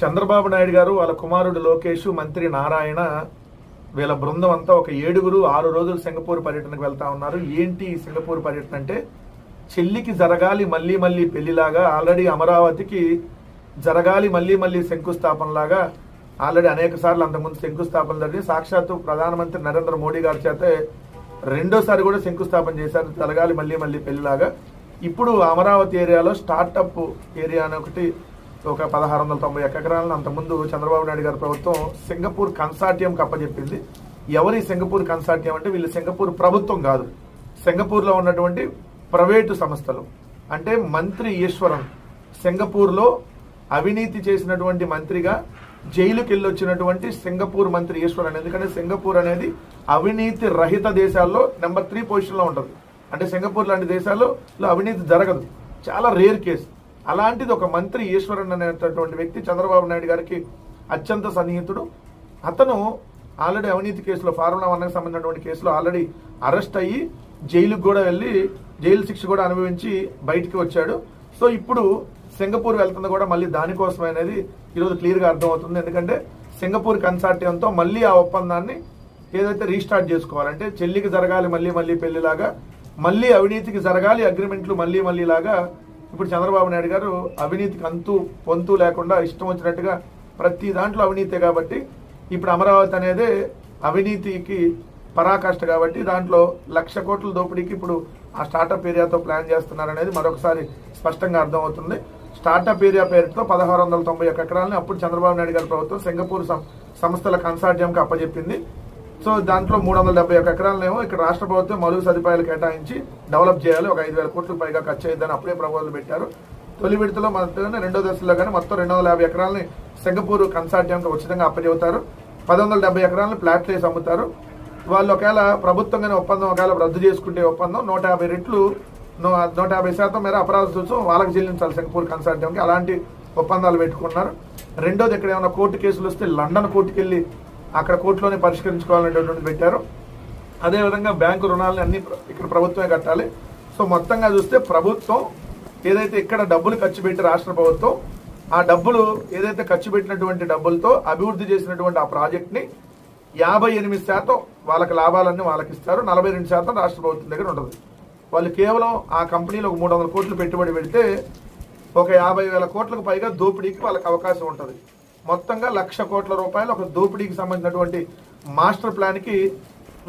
చంద్రబాబు నాయుడు గారు వాళ్ళ కుమారుడు లోకేష్ మంత్రి నారాయణ వీళ్ళ బృందం అంతా ఒక ఏడుగురు ఆరు రోజులు సింగపూర్ పర్యటనకు వెళ్తా ఉన్నారు. ఏంటి సింగపూర్ పర్యటన అంటే చెల్లికి జరగాలి మళ్ళీ మళ్ళీ పెళ్ళిలాగా ఆల్రెడీ అమరావతికి జరగాలి మళ్ళీ మళ్ళీ శంకుస్థాపనలాగా ఆల్రెడీ అనేక సార్లు అంతకుముందు శంకుస్థాపన జరిగింది సాక్షాత్తు ప్రధానమంత్రి నరేంద్ర మోడీ గారి చేత రెండోసారి కూడా శంకుస్థాపన చేశారు జరగాలి మళ్ళీ మళ్ళీ పెళ్ళిలాగా. ఇప్పుడు అమరావతి ఏరియాలో స్టార్టప్ ఏరియా అని ఒకటి ఒక పదహారు వందల తొంభై ఎకరాలను అంతకుముందు చంద్రబాబు నాయుడు గారి ప్రభుత్వం సింగపూర్ కన్సార్టియం కప్పచెప్పింది ఎవరి సింగపూర్ కన్సార్టియం అంటే వీళ్ళు సింగపూర్ ప్రభుత్వం కాదు. సింగపూర్లో ఉన్నటువంటి ప్రైవేటు సంస్థలు. అంటే మంత్రి ఈశ్వరం సింగపూర్లో అవినీతి చేసినటువంటి మంత్రిగా జైలుకి వెళ్ళొచ్చినటువంటి సింగపూర్ మంత్రి ఈశ్వరన్ ఎందుకంటే సింగపూర్ అనేది అవినీతి రహిత దేశాల్లో నెంబర్ త్రీ పొజిషన్లో ఉంటుంది. అంటే సింగపూర్ లాంటి దేశాల్లో అవినీతి జరగదు. చాలా రేర్ కేసు. అలాంటిది ఒక మంత్రి ఈశ్వరన్ అనేటటువంటి వ్యక్తి చంద్రబాబు నాయుడు గారికి అత్యంత సన్నిహితుడు. అతను ఆల్రెడీ అవినీతి కేసులో ఫార్ములా వన్కి సంబంధించినటువంటి కేసులో ఆల్రెడీ అరెస్ట్ అయ్యి జైలుకు కూడా వెళ్ళి జైలు శిక్ష కూడా అనుభవించి బయటికి వచ్చాడు. సో ఇప్పుడు సింగపూర్ వెళ్తుంది కూడా మళ్ళీ దానికోసం అనేది ఈరోజు క్లియర్గా అర్థమవుతుంది. ఎందుకంటే సింగపూర్ కన్సార్టియంతో మళ్ళీ ఆ ఒప్పందాన్ని ఏదైతే రీస్టార్ట్ చేసుకోవాలంటే చెల్లికి జరగాలి మళ్ళీ మళ్ళీ పెళ్ళిలాగా మళ్ళీ అవినీతికి జరగాలి అగ్రిమెంట్లు మళ్ళీ మళ్ళీ లాగా ఇప్పుడు చంద్రబాబు నాయుడు గారు అవినీతికి అంతు పొంతు లేకుండా ఇష్టం వచ్చినట్టుగా ప్రతి దాంట్లో అవినీతే కాబట్టి ఇప్పుడు అమరావతి అనేది అవినీతికి పరాకాష్ట కాబట్టి దాంట్లో లక్ష కోట్ల దోపిడీకి ఇప్పుడు ఆ స్టార్టప్ ఏరియాతో ప్లాన్ చేస్తున్నారనేది మరొకసారి స్పష్టంగా అర్థమవుతుంది. స్టార్టప్ ఏరియా పేరుతో పదహారు వందల తొంభై ఒక్క ఎకరాలని అప్పుడు చంద్రబాబు నాయుడు గారి ప్రభుత్వం సింగపూర్ సం- సంస్థల కన్సార్జియంకి అప్పజెప్పింది. సో దాంట్లో మూడు వందల డెబ్బై ఒక్క ఎకరాలనేమో ఇక్కడ రాష్ట్ర ప్రభుత్వం మౌలిక సదుపాయాలు కేటాయించి డెవలప్ చేయాలి. ఒక ఐదు వేల కోట్లకు పైగా ఖర్చు అయ్యిందని అప్పుడే ప్రపోజల్ పెట్టారు. తొలి విడతలో మొత్తం రెండో దశలో కానీ మొత్తం రెండు వందల యాభై ఎకరాలని సింగపూర్ కన్సార్టియంకి ఉచితంగా అప్పచెబుతారు పది వందల డెబ్బై ఎకరాలను ప్లాట్లు వేసి అమ్ముతారు. వాళ్ళు ఒకవేళ ప్రభుత్వంగానే ఒప్పందం ఒకవేళ రద్దు చేసుకుంటే ఒప్పందం నూట యాభై రెట్లు నూట యాభై శాతం మేర అపరాధ రుసుము వాళ్ళకి చెల్లించాలి సింగపూర్ కన్సార్టియంకి. అలాంటి ఒప్పందాలు పెట్టుకున్నారు. రెండోది ఇక్కడ ఏమైనా కోర్టు కేసులు వస్తే లండన్ కోర్టుకి వెళ్ళి అక్కడ కోర్టులోనే పరిష్కరించుకోవాలనేటటువంటి పెట్టారు. అదేవిధంగా బ్యాంకు రుణాలని అన్ని ఇక్కడ ప్రభుత్వమే కట్టాలి. సో మొత్తంగా చూస్తే ప్రభుత్వం ఏదైతే ఇక్కడ డబ్బులు ఖర్చు పెట్టి రాష్ట్ర ప్రభుత్వం ఆ డబ్బులు ఏదైతే ఖర్చు పెట్టినటువంటి డబ్బులతో అభివృద్ధి చేసినటువంటి ఆ ప్రాజెక్ట్ని యాభై ఎనిమిది శాతం వాళ్ళకి లాభాలన్నీ వాళ్ళకి ఇస్తారు. నలభై రెండు శాతం రాష్ట్ర ప్రభుత్వం దగ్గర ఉంటుంది. వాళ్ళు కేవలం ఆ కంపెనీలో ఒక మూడు వందల కోట్లు పెట్టుబడి పెడితే ఒక యాభై వేల కోట్లకు పైగా దోపిడీకి వాళ్ళకి అవకాశం ఉంటుంది. మొత్తంగా లక్ష కోట్ల రూపాయలు ఒక దోపిడీకి సంబంధించినటువంటి మాస్టర్ ప్లాన్కి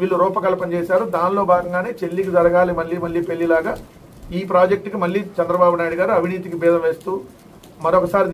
వీళ్ళు రూపకల్పన చేశారు. దానిలో భాగంగానే చెల్లికి జరగాలి మళ్ళీ మళ్ళీ పెళ్ళిలాగా ఈ ప్రాజెక్టుకి మళ్ళీ చంద్రబాబు నాయుడు గారు అవినీతికి భేదం వేస్తూ మరొకసారి